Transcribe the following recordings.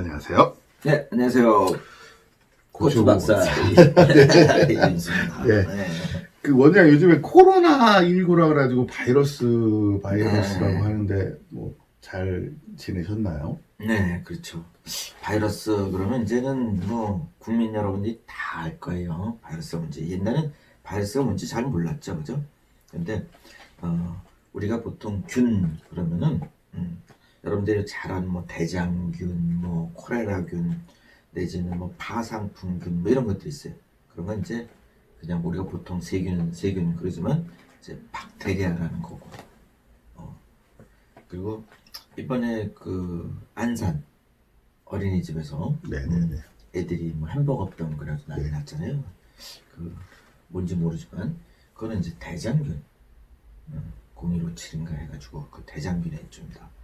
안녕하세요. 네, 안녕하세요. 고쇼 박사 네. 이윤수입니다. 네. 네. 그 원장 요즘에 코로나 19라 그래가지고 바이러스 바이러스라고 네. 하는데 뭐 잘 지내셨나요? 네, 그렇죠. 바이러스 그러면 이제는 뭐 국민 여러분들이 다 알 거예요. 바이러스 문제. 옛날엔 바이러스가 뭔지 잘 몰랐죠, 그죠? 근데 어, 우리가 보통 균 그러면은 음, 여러분들이 잘 아는 뭐 대장균, 뭐 콜레라균, 내지는 뭐 파상풍균 뭐 이런 것들이 있어요. 그런 건 이제 그냥 우리가 보통 세균, 세균 그러지만 이제 박테리아라는 거고. 어. 그리고 이번에 그 안산 어린이집에서 네네네. 애들이 뭐 햄버거 병 그래가지고 난리 네. 났잖아요. 그 뭔지 모르지만 그거는 이제 대장균 0157인가 해가지고 그 대장균의 일종입니다.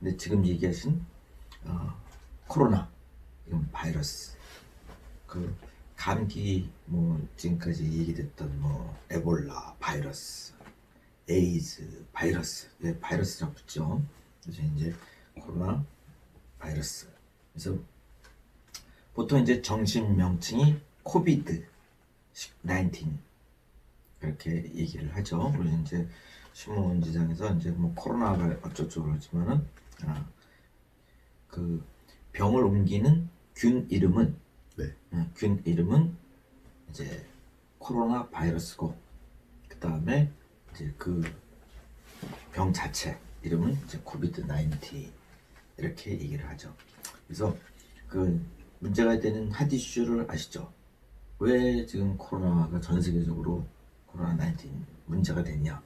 근데 지금 얘기하신 어, 코로나 바이러스 그 감기 뭐 지금까지 얘기됐던 뭐 에볼라 바이러스 에이즈 바이러스 네, 바이러스라 붙죠. 그래서 이제 코로나 바이러스 그래서 보통 이제 정신 명칭이 코비드 19 이렇게 얘기를 하죠. 그래서 이제 신문지장에서 이제 뭐 코로나가 어쩌고 그러지만은 아, 그 병을 옮기는 균 이름은 네. 어, 균 이름은 이제 코로나 바이러스고 그 다음에 이제 그 병 자체 이름은 이제 코비드 19 이렇게 얘기를 하죠. 그래서 그 문제가 되는 핫 이슈를 아시죠? 왜 지금 코로나가 전 세계적으로 코로나 19 문제가 됐냐?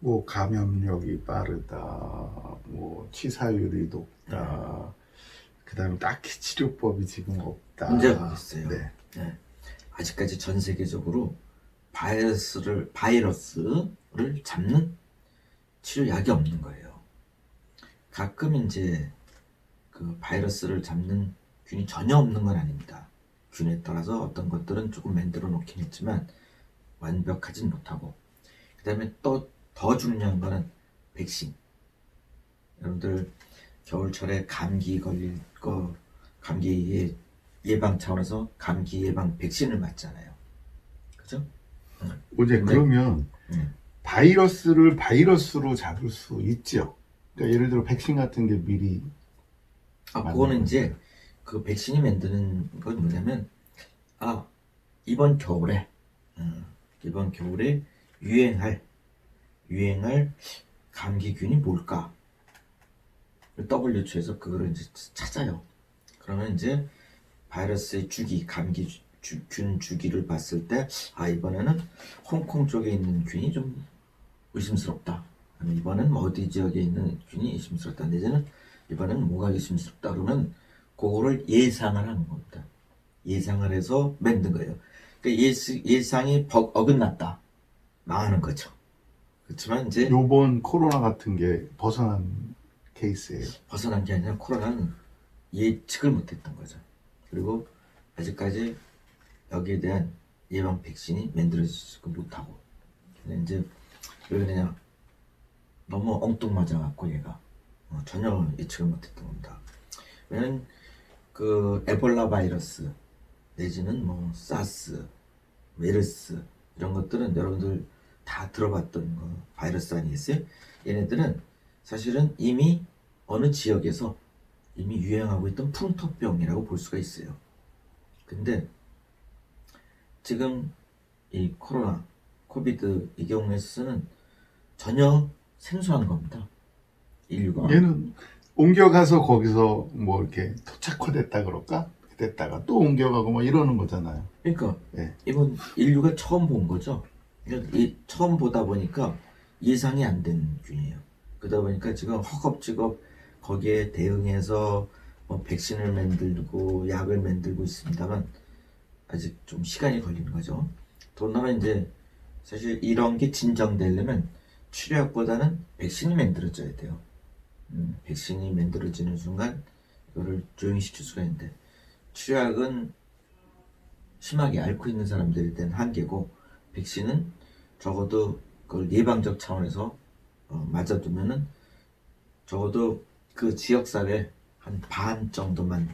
뭐 감염력이 빠르다, 뭐 치사율이 높다, 그다음에 딱히 치료법이 지금 없다. 문제가 있어요. 네. 네. 아직까지 전 세계적으로 바이러스를 바이러스를 잡는 치료약이 없는 거예요. 가끔 이제 그 바이러스를 잡는 균이 전혀 없는 건 아닙니다. 균에 따라서 어떤 것들은 조금 만들어 놓긴 했지만 완벽하진 못하고 그다음에 또 더 중요한 거는 백신. 여러분들 겨울철에 감기 걸릴 거 감기 예방 차원에서 감기 예방 백신을 맞잖아요. 그죠? 어제 네. 그러면 음. 바이러스를 바이러스로 잡을 수 있죠. 그러니까 예를 들어 백신 같은 게 미리 아, 그거는. 이제 그 백신이 만드는 건 뭐냐면 아 이번 겨울에 음, 이번 겨울에 유행할 유행할 감기균이 뭘까? WHO에서 그거를 이제 찾아요. 그러면 이제 바이러스의 주기, 감기 주- 주- 균 주기를 봤을 때 아 이번에는 홍콩 쪽에 있는 균이 좀 의심스럽다. 이번엔 뭐 어디 지역에 있는 균이 의심스럽다. 내지는 이번엔 뭐가 의심스럽다. 그러면 그거를 예상을 하는 겁니다. 예상을 해서 만든 거예요. 그러니까 예상이 버- 어긋났다. 망하는 거죠. 그렇지만 이제 요번 코로나 같은 게 벗어난 케이스예요. 벗어난 게 아니라 코로나는 예측을 못했던 거죠. 그리고 아직까지 여기에 대한 예방 백신이 만들어지지 못하고 근데 이제 왜 그러냐 너무 엉뚱맞아 갖고 얘가 어, 전혀 예측을 못했던 겁니다. 왜냐면 그 에볼라 바이러스 내지는 뭐 사스, 메르스 이런 것들은 여러분들 다 들어봤던 거 바이러스 아니겠어요? 얘네들은 사실은 이미 어느 지역에서 이미 유행하고 있던 풍토병이라고 볼 수가 있어요. 근데 지금 이 코로나, 코비드 이 경우에서는 전혀 생소한 겁니다. 인류가. 얘는 옮겨가서 거기서 뭐 이렇게 토착화됐다 그럴까? 됐다가 또 옮겨가고 뭐 이러는 거잖아요. 그러니까 네. 이번 인류가 처음 본 거죠. 그러니까 이 처음 보다 보니까 예상이 안 된 균이에요. 그러다 보니까 지금 허겁지겁 거기에 대응해서 뭐 백신을 만들고 약을 만들고 있습니다만 아직 좀 시간이 걸리는 거죠. 더군다나 이제 사실 이런 게 진정되려면 치료약보다는 백신이 만들어져야 돼요. 음, 백신이 만들어지는 순간 이거를 조용히 시킬 수가 있는데 치료약은 심하게 앓고 있는 사람들에 대한 한계고 백신은 적어도 그걸 예방적 차원에서 어, 맞아두면은 적어도 그 지역 사회 한 반 정도만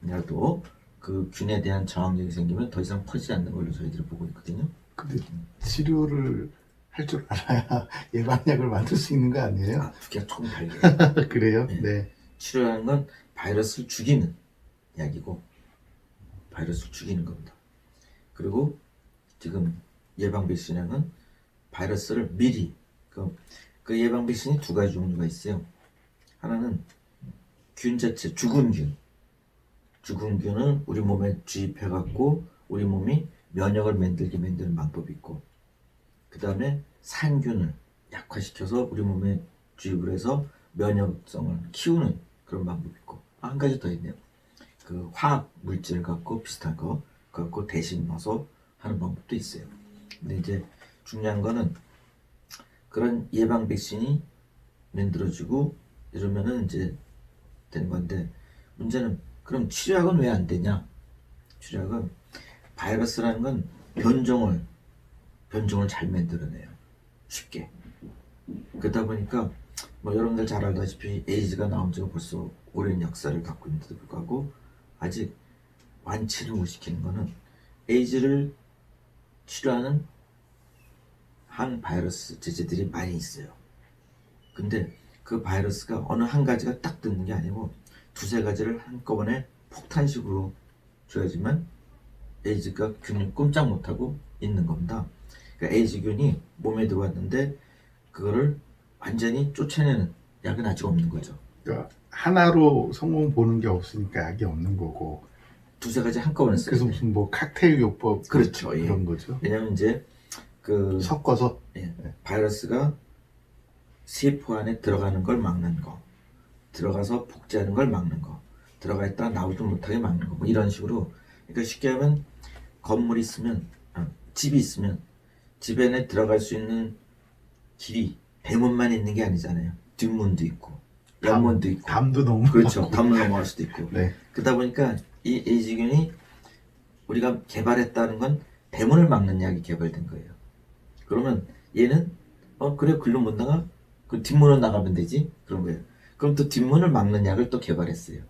균이라도 그 균에 대한 저항력이 생기면 더 이상 퍼지지 않는 걸로 저희들이 보고 있거든요. 근데 치료를 할 줄 알아야 예방약을 만들 수 있는 거 아니에요? 아, 두 개가 조금 달라요. 그래요? 네. 네. 건 바이러스를 죽이는 약이고 바이러스를 죽이는 겁니다. 그리고 지금 예방 백신에는 바이러스를 미리 그, 그 예방 백신이 두 가지 종류가 있어요. 하나는 균 자체 죽은 균. 죽은 균은 우리 몸에 주입해 갖고 우리 몸이 면역을 만들게 만드는 방법이 있고 그 다음에 산균을 약화시켜서 우리 몸에 주입을 해서 면역성을 키우는 그런 방법이 있고 아, 한 가지 더 있네요. 그 화학 물질 갖고 비슷한 거 갖고 대신 넣어서 하는 방법도 있어요. 근데 이제 중요한 거는 그런 예방 백신이 만들어지고 이러면은 이제 되는 건데 문제는 그럼 치료약은 왜 안 되냐? 치료약은 바이러스라는 건 변종을 변종을 잘 만들어내요. 쉽게. 그러다 보니까 뭐 여러분들 잘 알다시피 에이즈가 나온 지가 벌써 오랜 역사를 갖고 있는데도 불구하고 아직 완치를 못 시키는 거는 에이즈를 치료하는 한 바이러스 제제들이 많이 있어요. 근데 그 바이러스가 어느 한 가지가 딱 듣는 게 아니고 두세 가지를 한꺼번에 폭탄식으로 줘야지만 에이즈가 균을 꼼짝 못하고 있는 겁니다. 그러니까 에이즈균이 몸에 들어왔는데 그거를 완전히 쫓아내는 약은 아직 없는 거죠. 그러니까 하나로 성공 보는 게 없으니까 약이 없는 거고 두세 가지 한꺼번에 써야 그래서. 무슨 뭐 칵테일 요법 그렇죠, 예. 그런 거죠. 왜냐면 이제 그 섞어서 예, 바이러스가 세포 안에 들어가는 걸 막는 거, 들어가서 복제하는 걸 막는 거, 들어가 있다 나오지 못하게 막는 거, 뭐 이런 식으로. 그러니까 쉽게 하면 건물이 있으면, 아, 집이 있으면 집 안에 들어갈 수 있는 길이 대문만 있는 게 아니잖아요. 뒷문도 있고, 옆문도 있고. 담도 너무 그렇죠. 담을 넘어갈 수도 있고. 네. 그러다 보니까 이 에이즈균이 우리가 개발했다는 건 대문을 막는 약이 개발된 거예요. 그러면 얘는 어 그래 글로 못 나가? 그 뒷문으로 나가면 되지? 그런 거예요. 그럼 또 뒷문을 막는 약을 또 개발했어요.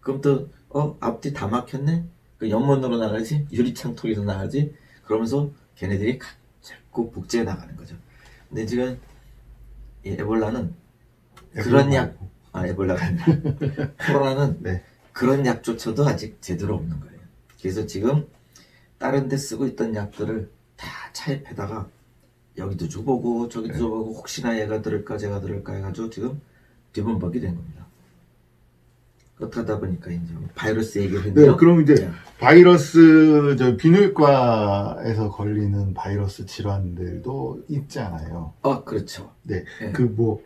그럼 또 어 앞뒤 다 막혔네? 그 옆문으로 나가지? 유리창 통해서 나가지? 그러면서 걔네들이 가- 자꾸 복제해 나가는 거죠. 근데 지금 이 에볼라는 그런 약, 아 에볼라가 아니라 코로나는 네. 그런 약조차도 아직 제대로 없는 거예요. 그래서 지금 다른 데 쓰고 있던 약들을 다 차입해다가 여기도 줘보고 저기도 네. 줘보고 혹시나 얘가 들을까 제가 들을까 해가지고 지금 뒤범벅이 된 겁니다. 그렇다 보니까 이제 바이러스 얘기를 네, 했는데요. 그럼 이제 네. 바이러스 저 비뇨기과에서 걸리는 바이러스 질환들도 있잖아요. 어 그렇죠. 네, 네. 그 뭐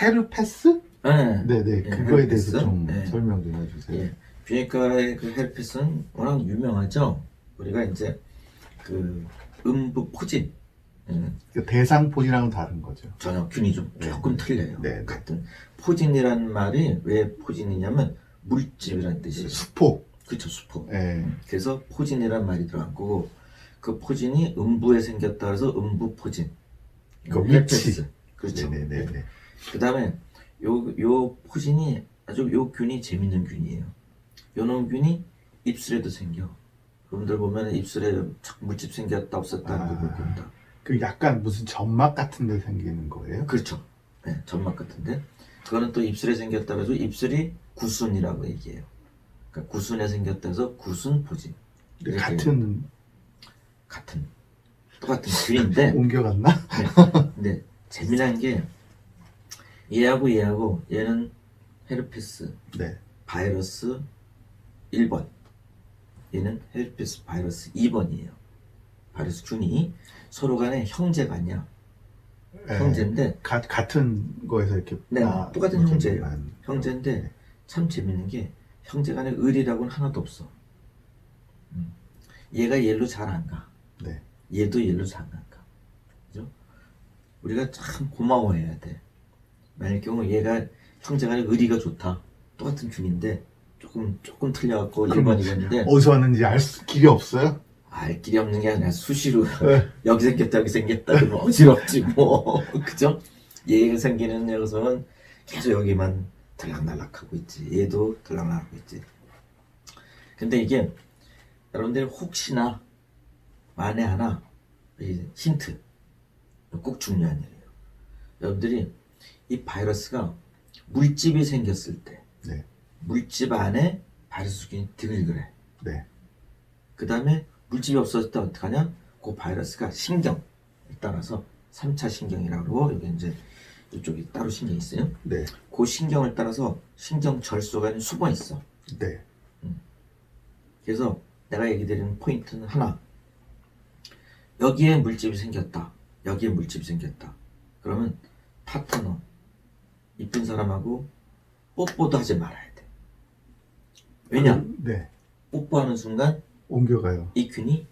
헤르페스? 네. 네, 네, 네, 그거에 헤르페스? 대해서 좀 네. 설명 좀 해주세요. 예. 비뇨기과의 그 헤르페스는 워낙 유명하죠. 우리가 이제 그 음부 포진 예, 그 대상 포진랑은 다른 거죠. 전혀 균이 좀 네. 조금 틀려요. 네, 네. 같은 포진이라는 말이 왜 포진이냐면 물집이라는 뜻이에요. 수포. 그쵸 수포. 예. 그래서 포진이라는 말이 들어간 거고 그 포진이 음부에 생겼다 그래서 음부 포진. 그. 위치. 그렇죠. 네네네. 그다음에 요 요 포진이 아주 요 균이 재밌는 균이에요. 요놈 균이 입술에도 생겨. 여러분들 보면 입술에 착 물집 생겼다 없었다 하는 걸 아. 그 약간 무슨 점막 같은 데 생기는 거예요? 그렇죠. 네, 점막 같은데 그거는 또 입술에 생겼다 그래서 입술이 구순이라고 얘기해요. 그러니까 구순에 생겼다 해서 구순 포진. 이렇게 같은 같은 똑같은 균인데 옮겨갔나? 근데 재미난 게 얘하고 얘하고 얘는 헤르페스 네. 바이러스 1번 얘는 헤르페스 바이러스 2번이에요. 바이러스 균이 서로 간에 형제가 아니야. 예. 형제인데 가, 같은 거에서 이렇게 네, 나- 똑같은 뭐 형제예요. 좀 형제인데 참 재밌는 게 형제 간에 의리라고는 하나도 없어. 음. 얘가 얘로 잘 안 가. 네. 얘도 얘로 잘 안 가. 그죠? 우리가 참 고마워해야 돼. 만일 경우 얘가 형제 간에 의리가 좋다. 똑같은 균인데 조금 조금 틀려갖고 그럼 1번이었는데 어디서 왔는지 알 수, 길이 없어요? 알 길이 없는 게 아니라 수시로 네. 여기 생겼다 여기 생겼다 그러면 어지럽지 뭐 그죠? 얘가 생기는 녀석은 계속 여기만 들락날락하고 있지 얘도 들락날락하고 있지 근데 이게 여러분들 혹시나 만에 하나 이 힌트 꼭 중요한 일이에요. 여러분들이 이 바이러스가 물집이 생겼을 때 네. 물집 안에 바이러스균이 드글그래. 네. 그 다음에 물집이 없어질 때 어떡하냐? 그 바이러스가 신경을 따라서 3차 신경이라고 그러고 여기 이제 이쪽이 따로 신경이 있어요. 네. 그 신경을 따라서 신경 절소가 숨어 있어. 네. 그래서 내가 얘기 드리는 포인트는 하나. 여기에 물집이 생겼다. 여기에 물집이 생겼다. 그러면 파트너, 이쁜 사람하고 뽀뽀도 하지 말아야 돼. 왜냐? 네. 뽀뽀하는 순간 옮겨가요. 이 균이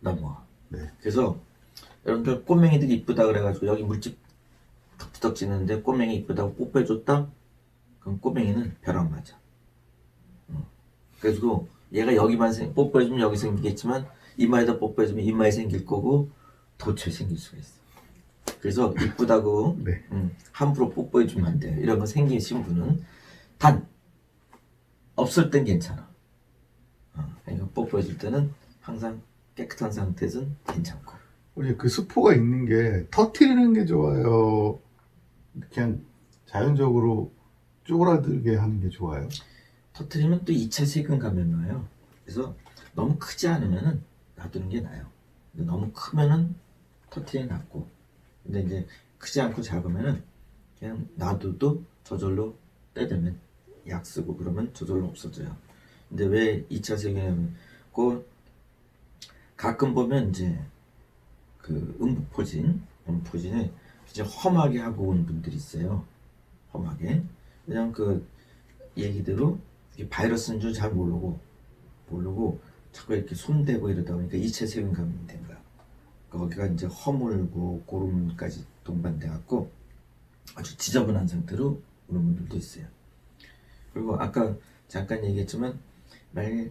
넘어와. 네. 그래서 여러분들 꼬맹이들이 이쁘다 그래가지고 여기 물집 덕지덕 지는데 꼬맹이 이쁘다고 뽀뽀해줬다? 그럼 꼬맹이는 벼락 맞아. 어. 그래서 얘가 여기만 생, 뽀뽀해주면 여기 생기겠지만 이마에다 뽀뽀해주면 이마에 생길 거고 도처에 생길 수가 있어. 그래서 이쁘다고 네. 음, 함부로 뽀뽀해주면 안 돼요. 이런 거 생기신 분은 단 없을 땐 괜찮아. 어, 그러니까 뽀뽀해줄 때는 항상 깨끗한 상태에서는 괜찮고. 우리 그 수포가 있는 게 터트리는 게 좋아요. 그냥 자연적으로 쪼그라들게 하는 게 좋아요. 터트리면 또 2차 세균 감염 나요. 그래서 너무 크지 않으면은 놔두는 게 나아요. 너무 크면은 터트리는 낫고. 근데 이제 크지 않고 작으면은 그냥 놔둬도 저절로 때 되면 약 쓰고 그러면 저절로 없어져요. 근데 왜 2차 세균 그 가끔 보면 이제 그 음부포진, 음부포진을 이제 험하게 하고 온 분들이 있어요. 험하게. 그냥 그 얘기대로 바이러스인 줄 잘 모르고 모르고 자꾸 이렇게 손대고 이러다 보니까 이체 세균 감염이 된 거야. 거기가 이제 허물고 고름까지 동반돼 갖고 아주 지저분한 상태로 오는 분들도 있어요. 그리고 아까 잠깐 얘기했지만 만약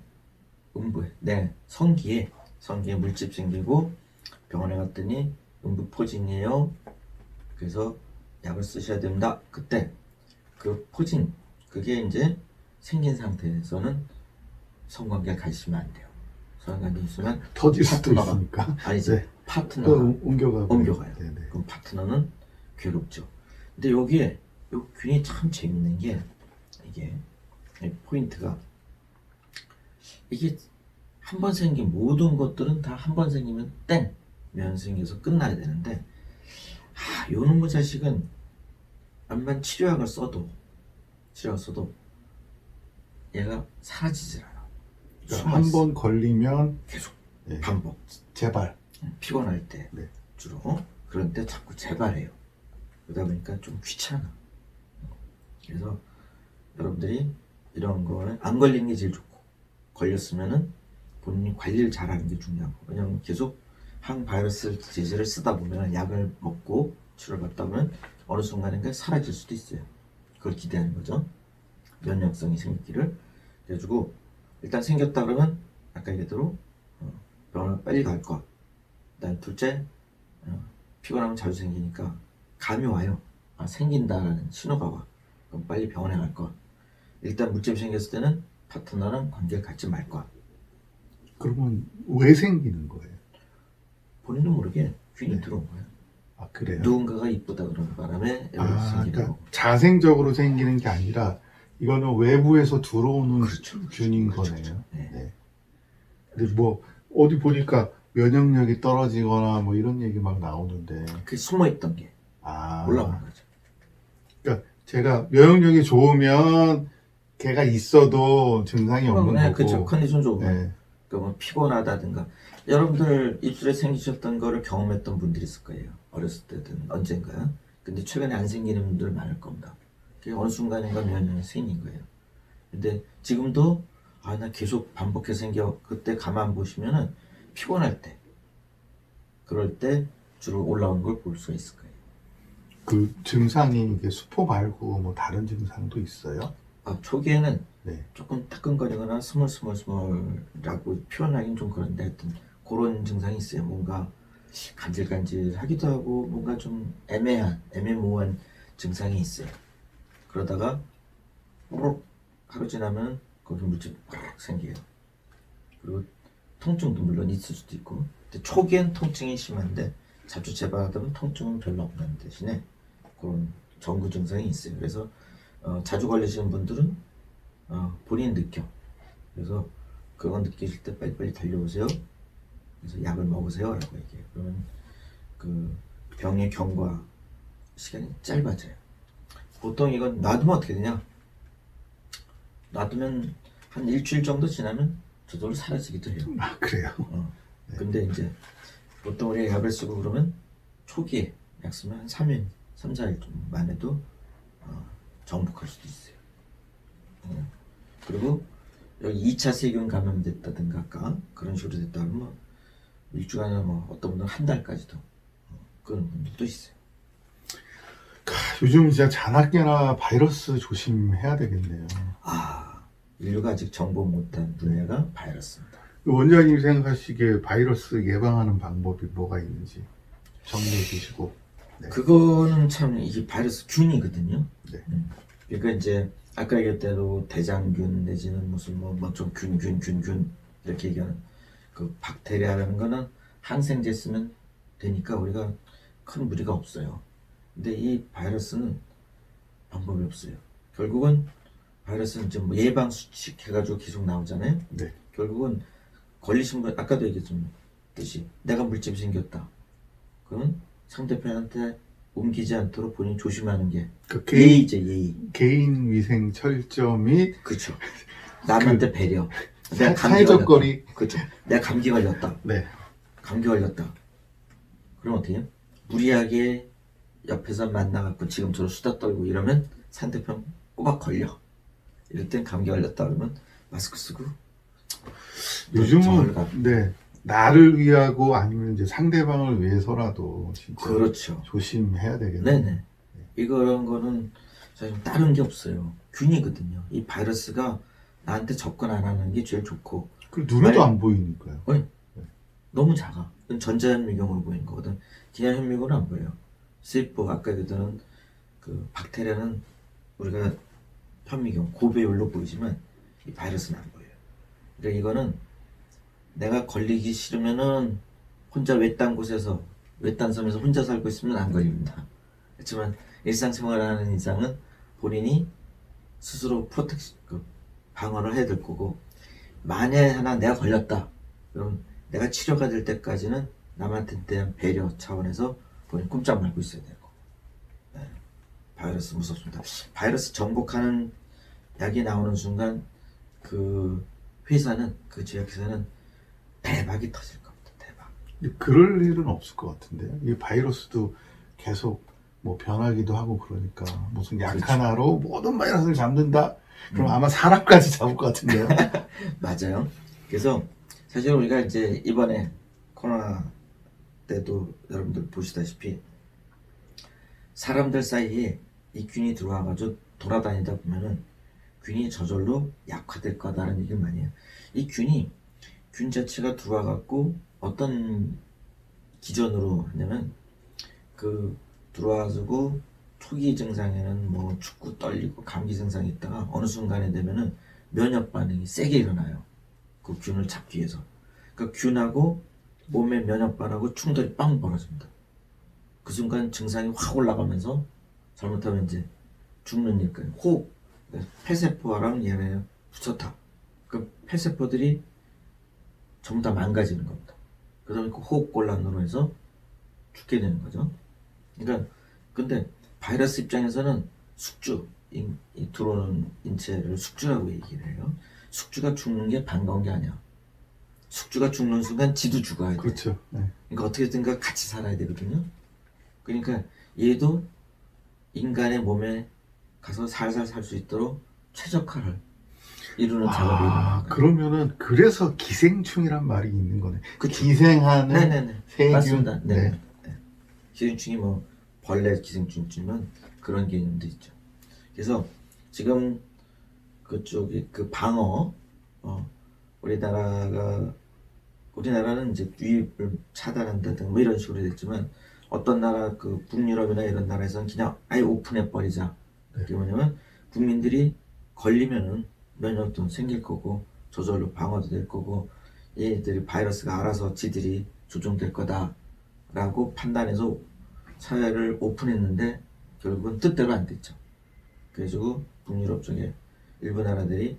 음부에 네 성기에 성기에 물집 생기고 병원에 갔더니 음부 포진이에요. 그래서 약을 쓰셔야 됩니다. 그때 그 포진 그게 이제 생긴 상태에서는 성관계를 가지시면 안 돼요. 성관계 있으면 터질 수도. 있으니까. 아니지 네. 또 파트너가 옮겨가고. 옮겨가요. 네, 네. 그럼 파트너는 괴롭죠. 근데 여기에 요 균이 참 재밌는 게 이게 이 포인트가 이게 한 번 생긴 모든 것들은 다 한 번 생기면 땡 면생겨서 끝나야 되는데 아 요놈의 자식은 암만 치료약을 써도 치료약을 써도 얘가 사라지질 않아. 그러니까 한번 걸리면 계속 네. 반복. 제발. 피곤할 때 네. 주로 그런 때 자꾸 재발해요. 그러다 보니까 좀 귀찮아. 그래서 여러분들이 이런 거는 안 걸리는 게 제일 좋고 걸렸으면은 본인이 관리를 잘하는 게 중요하고 왜냐면 계속 항바이러스 제제를 쓰다 보면 약을 먹고 치료를 받다 보면 어느 순간인가 사라질 수도 있어요. 그걸 기대하는 거죠. 면역성이 생기기를 그래가지고 일단 생겼다 그러면 아까 얘기대로 어, 병원을 빨리 갈 것. 그다음 둘째 어, 피곤하면 자주 생기니까 감이 와요. 아, 생긴다라는 신호가 와. 그럼 빨리 병원에 갈 것. 일단 물집이 생겼을 때는 파트너랑 관계를 갖지 말 것. 그러면 왜 생기는 거예요? 본인도 모르게 균이 네. 들어온 거예요. 아, 그래요? 누군가가 이쁘다 그러는 바람에 아, 생기는 그러니까 거고. 자생적으로 생기는 게 아니라 이거는 외부에서 들어오는 그렇죠. 균인 그렇죠, 거네요. 그렇죠. 네. 네. 근데 뭐 어디 보니까 면역력이 떨어지거나 뭐 이런 얘기 막 나오는데 그 숨어 있던 게 아 올라오는 거죠. 그러니까 제가 면역력이 좋으면 걔가 있어도 증상이 없는 네, 거고 그렇죠. 컨디션 좋으면. 네. 그러니까 뭐 피곤하다든가 여러분들 입술에 생기셨던 거를 경험했던 분들이 있을 거예요 어렸을 때든 언젠가 근데 최근에 안 생기는 분들 많을 겁니다 그게 어느 순간인가 면역이 생긴 거예요 근데 지금도 아 나 계속 반복해서 생겨 그때 가만 보시면은 피곤할 때 그럴 때 주로 올라오는 걸 볼 수가 있을 거예요 그 증상이 이게 수포 말고 뭐 다른 증상도 있어요? 아, 초기에는 네. 조금 따끔거리거나 스멀스멀스멀라고 표현하기는 좀 그런데 하여튼 그런 증상이 있어요. 뭔가 간질간질하기도 하고 뭔가 좀 애매한 애매모호한 증상이 있어요. 그러다가 하루 지나면 거기 물질 팍 생겨요. 그리고 통증도 물론 있을 수도 있고, 근데 초기엔 통증이 심한데 자주 재발하다 보면 통증은 별로 없는 대신에 그런 전구 증상이 있어요. 그래서 어, 자주 걸리시는 분들은 어, 본인 느껴. 그래서 그거 느끼실 때 빨리빨리 달려오세요. 그래서 약을 먹으세요라고 얘기해요. 그러면 그 병의 경과 시간이 짧아져요. 보통 이건 놔두면 어떻게 되냐? 놔두면 한 일주일 정도 지나면 저절로 사라지기도 해요. 아 그래요. 어. 근데 이제 보통 우리가 약을 쓰고 그러면 초기에 약 쓰면 한 3일, 3, 4일 좀만 해도 어, 정복할 수도 있어요. 어. 그리고 여기 2차 세균 감염됐다든가 아까 그런 식으로 됐다 하면 뭐 일주일이나 뭐 어떤 분들은 한 달까지도 어, 그런 분들도 있어요. 요즘 진짜 잔악계나 바이러스 조심해야 되겠네요. 아, 인류가 아직 정복 못한 분야가 바이러스입니다. 원장님 생각하시기에 바이러스 예방하는 방법이 뭐가 있는지 정리해 주시고. 네. 그거는 참 이게 바이러스 균이거든요. 네. 음. 그러니까 이제 아까 얘기했 대로 대장균 내지는 무슨 뭐뭐좀 균균 균균 이렇게 얘기하는 그 박테리아라는 거는 항생제 쓰면 되니까 우리가 큰 무리가 없어요. 근데 이 바이러스는 방법이 없어요. 결국은 바이러스는 좀 예방 수칙 해가지고 계속 나오잖아요. 네. 결국은 걸리신 분 아까도 얘기했듯이 내가 물집이 생겼다. 그러면 상대편한테 옮기지 않도록 본인이 조심하는 게 그 개인, 예의죠 예의. 개인 위생 철저 및 그렇죠. 남한테 배려. 내가 사- 감기 사회적 걸렸다. 거리. 그렇죠. 내가 감기 걸렸다. 네. 감기 걸렸다. 그럼 어떻게 해요? 무리하게 옆에서 만나갖고 지금처럼 수다 떨고 이러면 상대편 꼬박 걸려. 이럴 땐 감기 걸렸다 그러면 마스크 쓰고 요즘은 가- 네 나를 위하고 아니면 이제 상대방을 위해서라도 진짜 그렇죠. 조심해야 되겠네요. 네네. 이런 거는 사실 다른 게 없어요. 균이거든요. 이 바이러스가 나한테 접근 안 하는 게 제일 좋고 그 눈에도 안 보이니까요. 너무 작아. 전자현미경으로 보이는 거거든. 기하현미경은 안 보여요. 세포 아까 얘기했던 그 박테리아는 우리가 현미경 고배율로 보이지만 이 바이러스는 안 보여요. 그러니까 이거는 내가 걸리기 싫으면은 혼자 외딴 곳에서 외딴 섬에서 혼자 살고 있으면 안 걸립니다. 그렇지만 일상생활하는 이상은 본인이 스스로 프로텍 그 방어를 해야 될 거고 만약에 하나 내가 걸렸다 그럼 내가 치료가 될 때까지는 남한테 대한 배려 차원에서 본인 꼼짝 말고 있어야 되고 네. 바이러스 무섭습니다 바이러스 정복하는 약이 나오는 순간 그 회사는 그 제약회사는 대박이 터질 겁니다 대박 근데 그럴 일은 없을 것 같은데요. 이 바이러스도 계속 뭐 변하기도 하고 그러니까 무슨 약 그렇죠. 하나로 모든 바이러스를 잡는다. 그럼 음. 아마 사람까지 잡을 것 같은데요. 맞아요. 그래서 사실 우리가 이제 이번에 코로나 때도 여러분들 보시다시피 사람들 사이에 이 균이 들어와가지고 돌아다니다 보면은 균이 저절로 약화될 거다라는 얘기를 많이 해요. 이 균이 균 자체가 들어와갖고 어떤 기전으로 하냐면 그 들어와가지고 초기 증상에는 뭐 축구 떨리고 감기 증상이 있다가 어느 순간에 되면은 면역 반응이 세게 일어나요. 그 균을 잡기 위해서. 그 균하고 몸의 면역 반응하고 충돌이 빵 벌어집니다. 그 순간 증상이 확 올라가면서 잘못하면 이제 죽는 일까지 호흡 폐세포랑 얘네 붙였다. 그 폐세포들이 전부 다 망가지는 겁니다. 그러다 보니까 호흡곤란으로 해서 죽게 되는 거죠. 그러니까 근데 바이러스 입장에서는 숙주 인, 이 들어오는 인체를 숙주라고 얘기를 해요. 숙주가 죽는 게 반가운 게 아니야. 숙주가 죽는 순간 지도 죽어야 돼. 그렇죠. 네. 그러니까 어떻게든가 같이 살아야 되거든요. 그러니까 얘도 인간의 몸에 가서 살살 살 수 있도록 최적화를 이루는 아, 거예요. 그러면은 그래서 기생충이란 말이 있는 거네. 그쵸. 기생하는 네네네. 세균. 맞습니다. 네. 네. 네. 기생충이 뭐 벌레 기생충이지만 그런 개념도 있죠. 그래서 지금 그쪽이 그 방어 어 우리나라가 우리나라는 이제 유입을 차단한다든가 뭐 이런 식으로 됐지만 어떤 나라 그 북유럽이나 이런 나라에서는 그냥 아예 오픈해 버리자. 네. 그게 뭐냐면 국민들이 걸리면은 면역도 생길 거고 저절로 방어도 될 거고 얘네들이 바이러스가 알아서 지들이 조종될 거다라고 판단해서 사회를 오픈했는데 결국은 뜻대로 안 됐죠. 그래가지고 북유럽 쪽에 일부 나라들이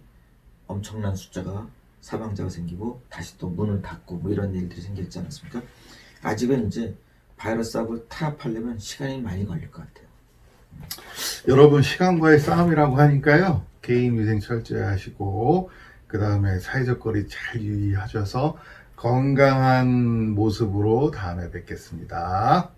엄청난 숫자가 사망자가 생기고 다시 또 문을 닫고 뭐 이런 일들이 생겼지 않았습니까? 아직은 이제 바이러스하고 타협하려면 시간이 많이 걸릴 것 같아요. 여러분 시간과의 싸움이라고 하니까요. 개인 위생 철저히 하시고 그 다음에 사회적 거리 잘 유의하셔서 건강한 모습으로 다음에 뵙겠습니다.